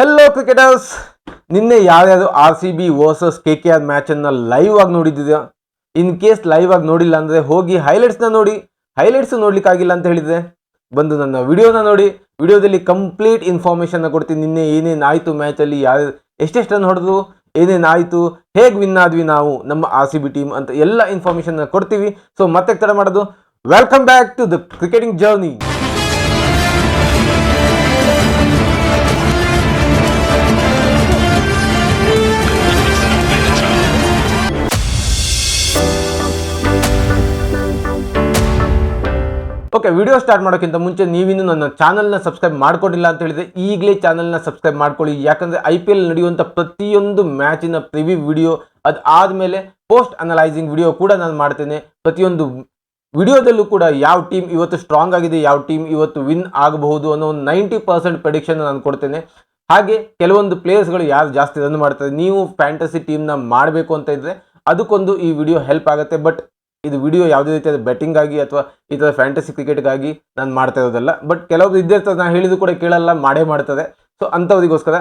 Hello cricketers ನಿನ್ನೆ ಯಾವ್ಯಾವುದು R C B versus K K R ಮ್ಯಾಚನ್ನು live ಆಗಿ ನೋಡಿದ್ದೀರಾ? ಇನ್ ಕೇಸ್ ಲೈವ್ ಆಗಿ ನೋಡಿಲ್ಲ ಅಂದರೆ ಹೋಗಿ ಹೈಲೈಟ್ಸ್ನ ನೋಡಿ. ಹೈಲೈಟ್ಸ್ ನೋಡ್ಲಿಕ್ಕಾಗಿಲ್ಲ ಅಂತ ಹೇಳಿದರೆ ಬಂದು ನನ್ನ ವಿಡಿಯೋನ ನೋಡಿ. ವಿಡಿಯೋದಲ್ಲಿ ಕಂಪ್ಲೀಟ್ ಇನ್ಫಾರ್ಮೇಷನ್ನ ಕೊಡ್ತೀನಿ. ನಿನ್ನೆ ಏನೇನು ಆಯಿತು ಮ್ಯಾಚಲ್ಲಿ ಯಾರು ಎಷ್ಟೆಷ್ಟು ರನ್ ಹೊಡೆದು ಏನೇನು ಆಯಿತು, ಹೇಗೆ ವಿನ್ ಆದ್ವಿ ನಾವು, ನಮ್ಮ ಆರ್ ಸಿ ಬಿ ಟೀಮ್ ಅಂತ ಎಲ್ಲ ಇನ್ಫಾರ್ಮೇಷನ್ನ ಕೊಡ್ತೀವಿ. ಸೊ ಮತ್ತೆ ತಡ ಮಾಡೋದು. Welcome back to the cricketing journey okay video start ಮಾಡೋಕ್ಕಿಂತ ಮುಂಚೆ ನೀವಿನ್ನು ನನ್ನ ಚಾನಲ್ನ ಸಬ್ಸ್ಕ್ರೈಬ್ ಮಾಡ್ಕೊಂಡಿಲ್ಲ ಅಂತ ಹೇಳಿದ್ರೆ ಈಗಲೇ ಚಾನಲ್ನ ಸಬ್ಸ್ಕ್ರೈಬ್ ಮಾಡ್ಕೊಳ್ಳಿ. ಯಾಕಂದರೆ ಐ ಪಿ ಎಲ್ ನಡೆಯುವಂಥ ಪ್ರತಿಯೊಂದು ಮ್ಯಾಚಿನ ಪ್ರಿವ್ಯೂ ವಿಡಿಯೋ ಆದಮೇಲೆ ಪೋಸ್ಟ್ ಅನಲೈಸಿಂಗ್ ವಿಡಿಯೋ ಕೂಡ ನಾನು ಮಾಡ್ತೇನೆ. ಪ್ರತಿಯೊಂದು ವಿಡಿಯೋದಲ್ಲೂ ಕೂಡ ಯಾವ ಟೀಮ್ ಇವತ್ತು ಸ್ಟ್ರಾಂಗ್ ಆಗಿದೆ, ಯಾವ ಟೀಮ್ ಇವತ್ತು ವಿನ್ ಆಗಬಹುದು ಅನ್ನೋ ಒಂದು ನೈಂಟಿ ಪರ್ಸೆಂಟ್ ಪ್ರೆಡಿಕ್ಷನ್ ನಾನು ಕೊಡ್ತೇನೆ. ಹಾಗೆ ಕೆಲವೊಂದು ಪ್ಲೇಯರ್ಸ್ಗಳು ಯಾರು ಜಾಸ್ತಿ ರನ್ ಮಾಡ್ತಾರೆ, ನೀವು ಫ್ಯಾಂಟಸಿ ಟೀಮ್ನ ಮಾಡಬೇಕು ಅಂತ ಇದ್ದರೆ ಅದಕ್ಕೊಂದು ಈ ವಿಡಿಯೋ ಹೆಲ್ಪ್ ಆಗುತ್ತೆ. ಬಟ್ ಇದು ವಿಡಿಯೋ ಯಾವುದೇ ರೀತಿಯಾದ ಬ್ಯಾಟಿಂಗ್ ಆಗಿ ಅಥವಾ ಈ ಥರ ಫ್ಯಾಂಟಸಿ ಕ್ರಿಕೆಟ್ಗಾಗಿ ನಾನು ಮಾಡ್ತಾ ಇರೋದಲ್ಲ. ಬಟ್ ಕೆಲವೊಬ್ಬರು ಇದ್ದೇ ಇರ್ತದೆ ನಾನು ಹೇಳಿದ್ರು ಕೂಡ ಕೇಳಲ್ಲ, ಮಾಡೇ ಮಾಡ್ತದೆ ಸೊ ಅಂಥವ್ರಿಗೋಸ್ಕರ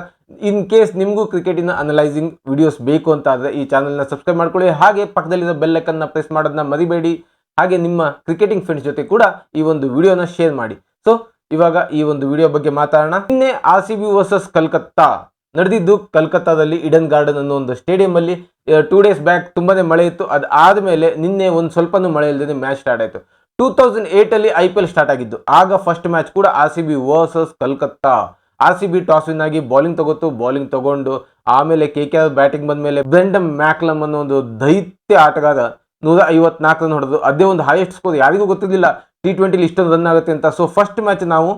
ಇನ್ ಕೇಸ್ ನಿಮಗೂ ಕ್ರಿಕೆಟಿನ ಅನಲೈಸಿಂಗ್ ವಿಡಿಯೋಸ್ ಬೇಕು ಅಂತ ಆದರೆ ಈ ಚಾನಲ್ನ ಸಬ್ಸ್ಕ್ರೈಬ್ ಮಾಡ್ಕೊಳ್ಳಿ. ಹಾಗೆ ಪಕ್ಕದಲ್ಲಿರೋ ಬೆಲ್ಲಕ್ಕನ್ನು ಪ್ರೆಸ್ ಮಾಡೋದನ್ನ ಮರಿಬೇಡಿ. ಹಾಗೆ ನಿಮ್ಮ ಕ್ರಿಕೆಟಿಂಗ್ ಫ್ರೆಂಡ್ಸ್ ಜೊತೆ ಕೂಡ ಈ ಒಂದು ವಿಡಿಯೋನ ಶೇರ್ ಮಾಡಿ. ಸೊ ಇವಾಗ ಈ ಒಂದು ವಿಡಿಯೋ ಬಗ್ಗೆ ಮಾತಾಡೋಣ. ನಿನ್ನೆ R C B versus Calcutta ನಡೆದಿದ್ದು ಕಲ್ಕತ್ತಾದಲ್ಲಿ ಇಡನ್ ಗಾರ್ಡನ್ ಅನ್ನೋ ಒಂದು ಸ್ಟೇಡಿಯಂ ಅಲ್ಲಿ ಟೂ ಡೇಸ್ ಬ್ಯಾಕ್ ತುಂಬಾನೇ ಮಳೆ ಇತ್ತು. ಅದು ಆದಮೇಲೆ ನಿನ್ನೆ ಒಂದು ಸ್ವಲ್ಪನೂ ಮಳೆ ಇಲ್ಲದೆ ಮ್ಯಾಚ್ ಸ್ಟಾರ್ಟ್ ಆಯಿತು. ಟೂ ತೌಸಂಡ್ ಏಯ್ಟಲ್ಲಿ ಐ ಪಿ ಎಲ್ ಸ್ಟಾರ್ಟ್ ಆಗಿದ್ದು. ಆಗ ಫಸ್ಟ್ ಮ್ಯಾಚ್ ಕೂಡ R C B versus Calcutta R C B toss win ಆಗಿ ಬೌಲಿಂಗ್ ತಗೋತು ಬೌಲಿಂಗ್ ತಗೊಂಡು, ಆಮೇಲೆ ಕೆ ಕೆ ಆರ್ ಬ್ಯಾಟಿಂಗ್ ಬಂದ್ಮೇಲೆ ಬ್ರೆಂಡಮ್ ಮ್ಯಾಕ್ಲಮ್ ಅನ್ನೋ ಒಂದು ದೈತ್ಯ ಆಟಗಾರ ನೂರ ಐವತ್ನಾಲ್ಕು ರನ್ ಹೊಡೆದು ಅದೇ ಒಂದು ಹೈಯೆಸ್ಟ್ ಸ್ಕೋರ್ ಯಾರಿಗೂ ಗೊತ್ತಿರಲಿಲ್ಲ. ಟಿ ಟ್ವೆಂಟಿಲಿ ಇಷ್ಟೊಂದು ರನ್ ಆಗುತ್ತೆ ಅಂತ. ಸೊ ಫಸ್ಟ್ ಮ್ಯಾಚ್ ನಾವು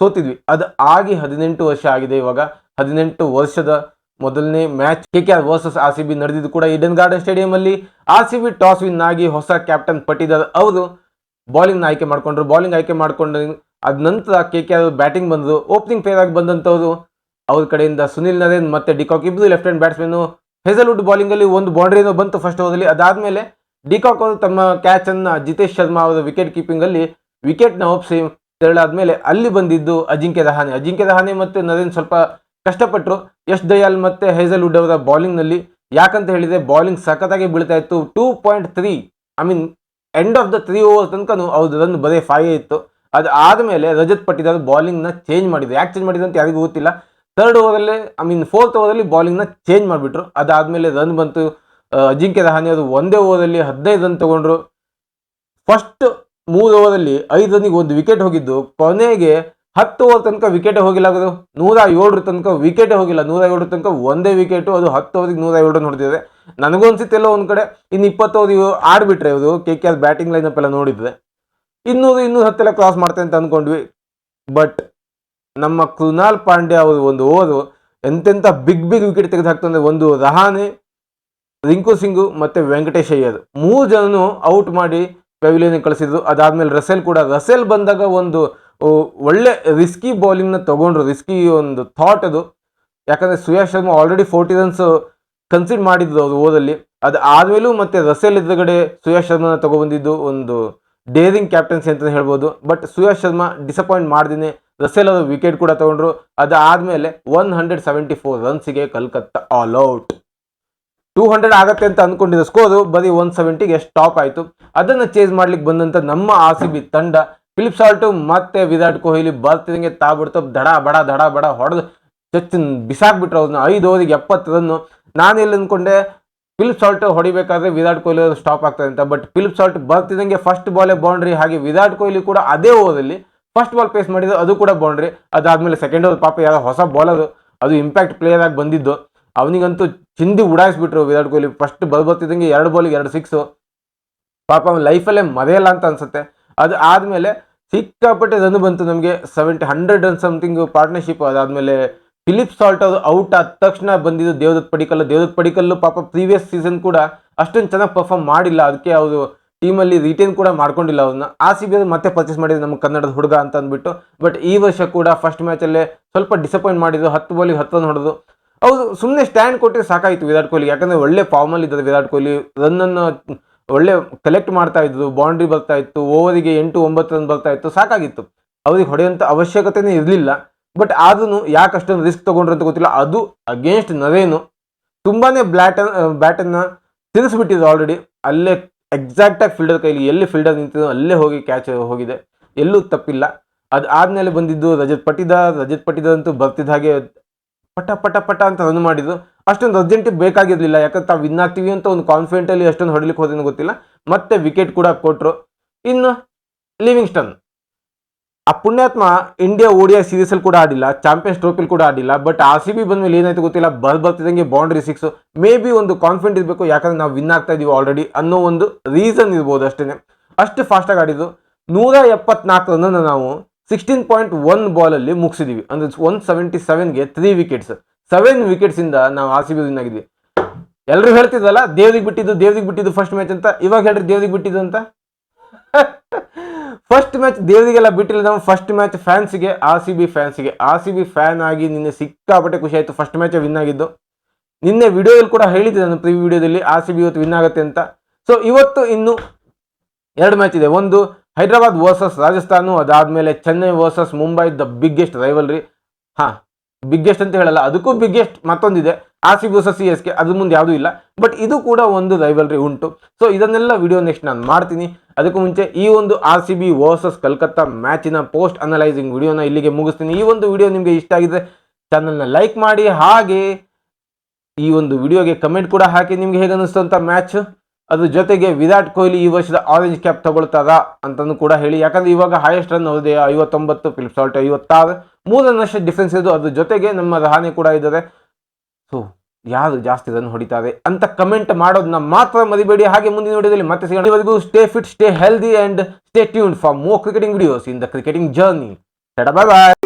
ಸೋತಿದ್ವಿ. ಅದು ಆಗಿ ಹದಿನೆಂಟು ವರ್ಷ ಆಗಿದೆ ಇವಾಗ. ಹದಿನೆಂಟು ವರ್ಷದ ಮೊದಲನೇ match K K R versus R C B ನಡೆದಿದ್ದು ಕೂಡ ಇಡನ್ ಗಾರ್ಡನ್ ಸ್ಟೇಡಿಯಂ ಅಲ್ಲಿ R C B toss win ಆಗಿ ಹೊಸ ಕ್ಯಾಪ್ಟನ್ ಪಟ್ಟಿದಾರ್ ಅವರು ಬೌಲಿಂಗ್ ಆಯ್ಕೆ ಮಾಡ್ಕೊಂಡ್ರು. ಬೌಲಿಂಗ್ ಆಯ್ಕೆ ಮಾಡ್ಕೊಂಡು ಅದ ನಂತರ ಕೆ ಕೆ ಆರ್ ಬ್ಯಾಟಿಂಗ್ ಬಂದರು ಓಪನಿಂಗ್ ಫೇರ್ ಆಗಿ ಬಂದಂಥವ್ರು ಅವ್ರ ಕಡೆಯಿಂದ ಸುನಿಲ್ ನರೇನ್ ಮತ್ತೆ ಡಿಕಾಕ್ ಇಬ್ಬರು left hand batsman Hazlewood bowling ಅಲ್ಲಿ ಒಂದು ಬೌಂಡ್ರಿನೋ ಬಂತು ಫಸ್ಟ್ ಓವರ್ಲಿ ಅದಾದ್ಮೇಲೆ ಡಿಕಾಕ್ ಅವರು ತಮ್ಮ ಕ್ಯಾಚ್ ಅನ್ನ ಜಿತೇಶ್ ಶರ್ಮಾ ಅವರ ವಿಕೆಟ್ ಕೀಪಿಂಗ್ ಅಲ್ಲಿ ವಿಕೆಟ್ನ ಒಪ್ಸಿ ತೆರಳಾದ್ಮೇಲೆ ಅಲ್ಲಿ ಬಂದಿದ್ದು ಅಜಿಂಕ್ಯ ರಹಾನೆ ಅಜಿಂಕ್ಯ ರಹಾನೆ ಮತ್ತೆ ನರೇನ್ ಸ್ವಲ್ಪ ಕಷ್ಟಪಟ್ಟರು ಯಶ್ ದಯಾಲ್ ಮತ್ತೆ ಹೇಸಲ್ವುಡ್ ಅವರ ಬೌಲಿಂಗ್ನಲ್ಲಿ ಯಾಕಂತ ಹೇಳಿದರೆ ಬೌಲಿಂಗ್ ಸಖತ್ತಾಗಿ ಬೀಳ್ತಾ ಇತ್ತು. Two point three I mean end of the three over ತನಕನೂ ಅವ್ರದ್ದು ರನ್ ಬರೀ ಫೈವ್ ಇತ್ತು. ಅದು ಆದಮೇಲೆ ರಜತ್ ಪಟ್ಟಿದಾರ್ ಬೌಲಿಂಗ್ನ ಚೇಂಜ್ ಮಾಡಿದ್ರು ಯಾಕೆ ಚೇಂಜ್ ಮಾಡಿದ್ರು ಅಂತ ಯಾರಿಗೂ ಗೊತ್ತಿಲ್ಲ. ಥರ್ಡ್ ಓವರಲ್ಲಿ ಐ ಮೀನ್ ಫೋರ್ತ್ ಓವರಲ್ಲಿ ಬೌಲಿಂಗ್ನ ಚೇಂಜ್ ಮಾಡಿಬಿಟ್ರು. ಅದಾದಮೇಲೆ ರನ್ ಬಂತು. ಅಜಿಂಕ್ಯ ರಹಾನೆ ಅವರು ಒಂದೇ ಓವರಲ್ಲಿ ಹದಿನೈದು ರನ್ ತೊಗೊಂಡ್ರು. ಫಸ್ಟ್ ಮೂರು ಓವರಲ್ಲಿ ಐದು ರನ್ನಿಗೆ ಒಂದು ವಿಕೆಟ್ ಹೋಗಿದ್ದು. ಕೊನೆಗೆ ಹತ್ತು ಓವರ್ ತನಕ ವಿಕೆಟೇ ಹೋಗಿಲ್ಲ ಅದು ನೂರ ಏಳರ ತನಕ ವಿಕೆಟೇ ಹೋಗಿಲ್ಲ. ನೂರ ಏಳರ ತನಕ ಒಂದೇ ವಿಕೆಟು ಅದು ಹತ್ತು ಓವರಿಗೆ ನೂರ ಏಳು ನೋಡ್ತಿದೆ ನನಗೂ ಅನ್ಸುತ್ತೆ ಎಲ್ಲೋ ಒಂದು ಕಡೆ. ಇನ್ನು ಇಪ್ಪತ್ತು ಓವರ್ ಆಡ್ಬಿಟ್ರೆ ಇದು K K R batting lineup ಎಲ್ಲ ನೋಡಿದ್ರೆ. ಇನ್ನೂರು ಇನ್ನೂರು ಹತ್ತೆಲ್ಲ ಕ್ರಾಸ್ ಮಾಡ್ತೇನೆ ಅಂತ ಅಂದ್ಕೊಂಡ್ವಿ ಬಟ್ ನಮ್ಮ ಕೃನಾಲ್ ಪಾಂಡ್ಯ ಅವರು ಒಂದು ಓವರು ಎಂತೆಂಥ ಬಿಗ್ ಬಿಗ್ ವಿಕೆಟ್ ತೆಗೆದು ಹಾಕ್ತಂದ್ರೆ ಒಂದು ರಹಾನೆ, ರಿಂಕು ಸಿಂಗು ಮತ್ತು ವೆಂಕಟೇಶ್ ಅಯ್ಯರ್. ಮೂರು ಜನನು ಔಟ್ ಮಾಡಿ ಪೆವಿಲಿಯನ್ ಕಳಿಸಿದ್ರು. ಅದಾದಮೇಲೆ ರಸೆಲ್ ಕೂಡ. ರಸೆಲ್ ಬಂದಾಗ ಒಂದು ಒಳ್ಳೆ ರಿಸ್ಕಿ ಬೌಲಿಂಗ್ನ ತಗೊಂಡ್ರು. ರಿಸ್ಕಿ ಒಂದು ಥಾಟ್ ಅದು. ಯಾಕಂದರೆ Suyash Sharma already forty runs conceded ಮಾಡಿದ್ದು ಅವರು ಓದಲ್ಲಿ. ಅದು ಆದಮೇಲೂ ಮತ್ತೆ ರಸೆಲ್ ಎದುರುಗಡೆ ಸುಯಾಶ್ ಶರ್ಮನ ತಗೊಬಂದಿದ್ದು ಒಂದು ಡೇರಿಂಗ್ ಕ್ಯಾಪ್ಟನ್ಸಿ ಅಂತ ಹೇಳ್ಬೋದು. ಬಟ್ ಸುಯಾಶ್ ಶರ್ಮಾ ಡಿಸಪಾಯಿಂಟ್ ಮಾಡ್ದೇನೆ. ರಸೆಲ್ ಅವರು ವಿಕೆಟ್ ಕೂಡ ತಗೊಂಡ್ರು. ಅದಾದ್ಮೇಲೆ one hundred seventy four ರನ್ಸಿಗೆ Calcutta all out two hundred ಆಗತ್ತೆ ಅಂತ ಅಂದ್ಕೊಂಡಿದ್ದ ಸ್ಕೋರು ಬರೀ ಒನ್ ಸೆವೆಂಟಿಗೆ ಸ್ಟಾಪ್ ಆಯಿತು. ಅದನ್ನು ಚೇಂಜ್ ಮಾಡ್ಲಿಕ್ಕೆ ಬಂದಂಥ ನಮ್ಮ ಆರ್ ಸಿ ಬಿ ತಂಡ ಫಿಲಿಪ್ ಸಾಲ್ಟು ಮತ್ತೆ ವಿರಾಟ್ ಕೊಹ್ಲಿ ಬರ್ತಿದಂಗೆ ತಾಬಿಡ್ತು. ದಡ, ಬಡ ದಡ, ಬಡ ಹೊಡೆದು ಚಚ್ಚಿನ ಬಿಸಾಕ್ಬಿಟ್ರು ಅವ್ರನ್ನ ಐದು ಓವರಿಗೆ ಎಪ್ಪತ್ತು ರನ್ನು ನಾನು ಇಲ್ಲಿ ಅಂದ್ಕೊಂಡೆ ಫಿಲಿಪ್ ಸಾಲ್ಟ್ ಹೊಡಿಬೇಕಾದ್ರೆ ವಿರಾಟ್ ಕೊಹ್ಲಿ ಅವರು ಸ್ಟಾಪ್ ಆಗ್ತದೆ ಅಂತ. ಬಟ್ ಫಿಲಿಪ್ ಸಾಲ್ಟ್ ಬರ್ತಿದಂಗೆ ಫಸ್ಟ್ ಬಾಲೇ ಬೌಂಡ್ರಿ ಹಾಗೆ ವಿರಾಟ್ ಕೊಹ್ಲಿ ಕೂಡ ಅದೇ ಓವರಲ್ಲಿ ಫಸ್ಟ್ ಬಾಲ್ ಪೇಸ್ ಮಾಡಿದ್ರು ಅದು ಕೂಡ ಬೌಂಡ್ರಿ ಅದಾದಮೇಲೆ ಸೆಕೆಂಡ್ ಓವರ್ ಪಾಪ ಯಾರೋ ಹೊಸ ಬಾಲ್ ಅದು ಇಂಪ್ಯಾಕ್ಟ್ ಪ್ಲೇಯರ್ ಆಗಿ ಬಂದಿದ್ದು. ಅವನಿಗಂತೂ ಚಿಂದಿ ಉಡಾಯಿಸ್ಬಿಟ್ರು ವಿರಾಟ್ ಕೊಹ್ಲಿ. ಫಸ್ಟ್ ಬರ್ಬರ್ತಿದ್ದಂಗೆ ಎರಡು ಬಾಲಿಗೆ ಎರಡು ಸಿಕ್ಸು ಪಾಪ ಅವನ ಲೈಫಲ್ಲೇ ಮರೆಯಲ್ಲ ಅಂತ ಅನ್ಸುತ್ತೆ. ಅದು ಆದಮೇಲೆ ಸಿಕ್ಕಾಪಟ್ಟೆ ರನ್ ಬಂತು ನಮಗೆ. Seventy hundred run something partnership ಅದಾದಮೇಲೆ ಫಿಲಿಪ್ ಸಾಲ್ಟ್ ಅದು ಔಟ್ ಆದ ತಕ್ಷಣ ಬಂದಿದ್ದು ದೇವದತ್ ಪಡಿಕಲ್ ದೇವದತ್ ಪಡಿಕಲ್ಲು ಪಾಪ ಪ್ರೀವಿಯಸ್ ಸೀಸನ್ ಕೂಡ ಅಷ್ಟೊಂದು ಚೆನ್ನಾಗಿ ಪರ್ಫಾರ್ಮ್ ಮಾಡಿಲ್ಲ. ಅದಕ್ಕೆ ಅವರು ಟೀಮಲ್ಲಿ ರಿಟೇನ್ ಕೂಡ ಮಾಡ್ಕೊಂಡಿಲ್ಲ ಅವ್ರನ್ನ ಆ ಸಿ ಬಿ ಮತ್ತೆ ಪರ್ಚೇಸ್ ಮಾಡಿದ್ರು ನಮ್ಮ ಕನ್ನಡದ ಹುಡುಗ ಅಂತ ಅಂದ್ಬಿಟ್ಟು. ಬಟ್ ಈ ವರ್ಷ ಕೂಡ ಫಸ್ಟ್ ಮ್ಯಾಚಲ್ಲೇ ಸ್ವಲ್ಪ ಡಿಸಪಾಯಿಂಟ್ ಮಾಡಿದ್ರು. ಹತ್ತು ಬಾಲಿಗೆ ಹತ್ತು ರನ್ ಹೊಡೆದು. ಹೌದು ಸುಮ್ಮನೆ ಸ್ಟ್ಯಾಂಡ್ ಕೊಟ್ಟರೆ ಸಾಕಾಯಿತು ವಿರಾಟ್ ಕೊಹ್ಲಿ. ಯಾಕಂದರೆ ಒಳ್ಳೆ ಫಾರ್ಮಲ್ಲಿ ಇದ್ದಾರೆ ವಿರಾಟ್ ಕೊಹ್ಲಿ. ರನ್ನನ್ನು ಒಳ್ಳೆ ಕಲೆಕ್ಟ್ ಮಾಡ್ತಾ ಇದ್ದು ಬೌಂಡ್ರಿ ಬರ್ತಾ ಇತ್ತು, ಓವರಿಗೆ ಎಂಟು, ಒಂಬತ್ತು ರನ್ ಬರ್ತಾ ಇತ್ತು, ಸಾಕಾಗಿತ್ತು. ಅವ್ರಿಗೆ ಹೊಡೆಯುವಂಥ ಅವಶ್ಯಕತೆನೇ ಇರಲಿಲ್ಲ. ಬಟ್ ಆದ್ರೂ ಯಾಕೆ ಅಷ್ಟೊಂದು ರಿಸ್ಕ್ ತೊಗೊಂಡ್ರು ಅಂತ ಗೊತ್ತಿಲ್ಲ. ಅದು ಅಗೇನ್ಸ್ಟ್ ನರೇನು. ತುಂಬಾನೇ ಬ್ಲಾಟ್ ಬ್ಯಾಟನ್ನು ತಿನ್ನಿಸ್ಬಿಟ್ಟಿದೆ ಆಲ್ರೆಡಿ ಅಲ್ಲೇ ಎಕ್ಸಾಕ್ಟಾಗಿ ಫೀಲ್ಡರ್ ಕೈಲಿ ಎಲ್ಲಿ ಫೀಲ್ಡರ್ ನಿಂತಿದ್ರು ಅಲ್ಲೇ ಹೋಗಿ ಕ್ಯಾಚ್ ಹೋಗಿದೆ. ಎಲ್ಲೂ ತಪ್ಪಿಲ್ಲ. ಅದು ಆದ್ಮೇಲೆ ಬಂದಿದ್ದು ರಜತ್ ಪಟ್ಟಿದ ರಜತ್ ಪಟಿದಾರ್ ಅಂತೂ ಬರ್ತಿದ್ದ ಹಾಗೆ ಪಟ ಪಟ ಪಟ ಅಂತ ರನ್ ಮಾಡಿದ್ರು ಅಷ್ಟೊಂದು ಅರ್ಜೆಂಟ್ ಬೇಕಾಗಿರಲಿಲ್ಲ. ಯಾಕಂದ್ರೆ ತಾವು ವಿನ್ ಆಗ್ತೀವಿ ಅಂತ ಒಂದು ಕಾನ್ಫಿಡೆಂಟ್ ಅಲ್ಲಿ ಅಷ್ಟೊಂದು ಹೊಡಲಿಕ್ಕೆ ಹೋದೇನೋ ಗೊತ್ತಿಲ್ಲ. ಮತ್ತೆ ವಿಕೆಟ್ ಕೂಡ ಕೊಟ್ಟರು ಇನ್ನು ಲಿವಿಂಗ್ಸ್ಟನ್ ಆ ಪುಣ್ಯಾತ್ಮ ಇಂಡಿಯಾ ಓಡಿಯಾ ಸೀರೀಸ್ ಅಲ್ಲಿ ಕೂಡ ಆಡಿಲ್ಲ. ಚಾಂಪಿಯನ್ಸ್ ಟ್ರೋಫಿಲ್ ಕೂಡ ಆಡಿಲ್ಲ. ಬಟ್ ಆರ್ ಸಿ ಬಿ ಬಂದ್ಮೇಲೆ ಏನಾಯ್ತು ಗೊತ್ತಿಲ್ಲ. ಬಲ್ ಬರ್ತಿದಂಗೆ ಬೌಂಡ್ರಿ ಸಿಕ್ಸ್ ಮೇ ಬಿ ಒಂದು ಕಾನ್ಫಿಡೆಂಟ್ ಇರಬೇಕು. ಯಾಕಂದ್ರೆ ನಾವು ವಿನ್ ಆಗ್ತಾ ಇದೀವಿ ಆಲ್ರೆಡಿ ಅನ್ನೋ ಒಂದು ರೀಸನ್ ಇರ್ಬೋದು ಅಷ್ಟೇ ಅಷ್ಟು ಫಾಸ್ಟಾಗಿ ಆಡಿದ್ದು. ನೂರ ಎಪ್ಪತ್ನಾಲ್ಕು ರನ್ನ ನಾವು ಸಿಕ್ಸ್ಟೀನ್ ಪಾಯಿಂಟ್ ಒನ್ ಬಾಲಲ್ಲಿ ಮುಗಿಸಿದೀವಿ. ಅಂದ್ರೆ ಒನ್ ಸೆವೆಂಟಿ ಸೆವೆನ್ಗೆ ತ್ರೀ ವಿಕೆಟ್ಸ್ ಸೆವೆನ್ ವಿಕೆಟ್ಸ್ ಇಂದ ನಾವು ಆರ್ ಸಿ ಬಿ ವಿನ್ ಆಗಿದ್ವಿ. ಎಲ್ಲರೂ ಹೇಳ್ತಿದ್ದಲ್ಲ, ದೇವ್ರಿಗೆ ಬಿಟ್ಟಿದ್ದು ದೇವ್ರಿಗೆ ಬಿಟ್ಟಿದ್ದು ಫಸ್ಟ್ ಮ್ಯಾಚ್ ಅಂತ. ಇವಾಗ ಹೇಳ್ರಿ ದೇವ್ರಿಗೆ ಬಿಟ್ಟಿದ್ದು ಅಂತ. ಫಸ್ಟ್ ಮ್ಯಾಚ್ ದೇವರಿಗೆಲ್ಲ ಬಿಟ್ಟಿಲ್ಲ ನಾವು ಫಸ್ಟ್ ಮ್ಯಾಚ್ ಫ್ಯಾನ್ಸ್ಗೆ ಆರ್ ಸಿ ಬಿ ಫ್ಯಾನ್ಸ್ಗೆ ಆರ್ ಸಿ ಬಿ ಫ್ಯಾನ್ ಆಗಿ ನಿನ್ನೆ ಸಿಕ್ಕಾಪಟ್ಟೆ ಖುಷಿ ಆಯಿತು. ಫಸ್ಟ್ ಮ್ಯಾಚ್ ವಿನ್ ಆಗಿದ್ದು. ನಿನ್ನೆ ವಿಡಿಯೋದಲ್ಲಿ ಕೂಡ ಹೇಳಿದ್ದೆ ನಾನು ಪ್ರಿವ್ಯೂ ವಿಡಿಯೋದಲ್ಲಿ ಆರ್ ಸಿ ಬಿ ಇವತ್ತು ವಿನ್ ಆಗುತ್ತೆ ಅಂತ. ಸೊ ಇವತ್ತು ಇನ್ನು ಎರಡು ಮ್ಯಾಚ್ ಇದೆ. ಒಂದು ಹೈದರಾಬಾದ್ ವರ್ಸಸ್ ರಾಜಸ್ಥಾನು, ಅದಾದಮೇಲೆ Chennai versus Mumbai, the biggest rivalry ಹಾಂ ಬಿಗ್ಗೆಸ್ಟ್ ಅಂತ ಹೇಳಲ್ಲ, ಅದಕ್ಕೂ biggest ಮತ್ತೊಂದಿದೆ. R C versus C S K ಅದ್ರ ಮುಂದೆ ಯಾವುದೂ ಇಲ್ಲ. ಬಟ್ ಇದು ಕೂಡ ಒಂದು ರೈವಲ್ರಿ ಉಂಟು. ಸೊ ಇದನ್ನೆಲ್ಲ ವಿಡಿಯೋ ನೆಕ್ಸ್ಟ್ ನಾನು ಮಾಡ್ತೀನಿ. ಅದಕ್ಕೂ ಮುಂಚೆ ಈ ಒಂದು R C B versus Calcutta ಮ್ಯಾಚಿನ post analysing ವಿಡಿಯೋನ ಇಲ್ಲಿಗೆ ಮುಗಿಸ್ತೀನಿ. ಈ ಒಂದು ವಿಡಿಯೋ ನಿಮಗೆ ಇಷ್ಟ ಆಗಿದ್ರೆ ಚಾನಲ್ನ ಲೈಕ್ ಮಾಡಿ. ಹಾಗೆ ಈ ಒಂದು ವಿಡಿಯೋಗೆ ಕಮೆಂಟ್ ಕೂಡ ಹಾಕಿ. ನಿಮ್ಗೆ ಹೇಗೆ ಅನಿಸ್ತು ಅಂತ ಮ್ಯಾಚ್ ಅದ್ರ ಜೊತೆಗೆ ವಿರಾಟ್ ಕೊಹ್ಲಿ ಈ ವರ್ಷದ ಆರೆಂಜ್ ಕ್ಯಾಪ್ ತಗೊಳ್ತಾರಾ ಅಂತಂದು ಕೂಡ ಹೇಳಿ. ಯಾಕಂದ್ರೆ ಇವಾಗ ಹೈಯೆಸ್ಟ್ ರನ್ ಅವ್ರದೇ ಐವತ್ತೊಂಬತ್ತು ಫಿಲಿಪ್ ಸಾಲ್ಟ್ ಐವತ್ತಾರು. ಮೂರು ರನ್ನಷ್ಟು ಡಿಫ್ರೆನ್ಸ್ ಇದು ಅದ್ರ ಜೊತೆಗೆ ನಮ್ಮ ರಹಾನೆ ಕೂಡ ಇದ್ದಾರೆ. ಸೊ ಯಾರು ಜಾಸ್ತಿ ರನ್ ಹೊಡಿತಾರೆ ಅಂತ ಕಮೆಂಟ್ ಮಾಡೋದನ್ನ ಮಾತ್ರ ಮರಿಬೇಡಿ. ಹಾಗೆ ಮುಂದಿನ ವಿಡಿಯೋದಲ್ಲಿ ಮತ್ತೆ ಸಿಗೋಣ. Stay fit stay healthy and stay tuned for more cricketing videos in the cricketing journey bye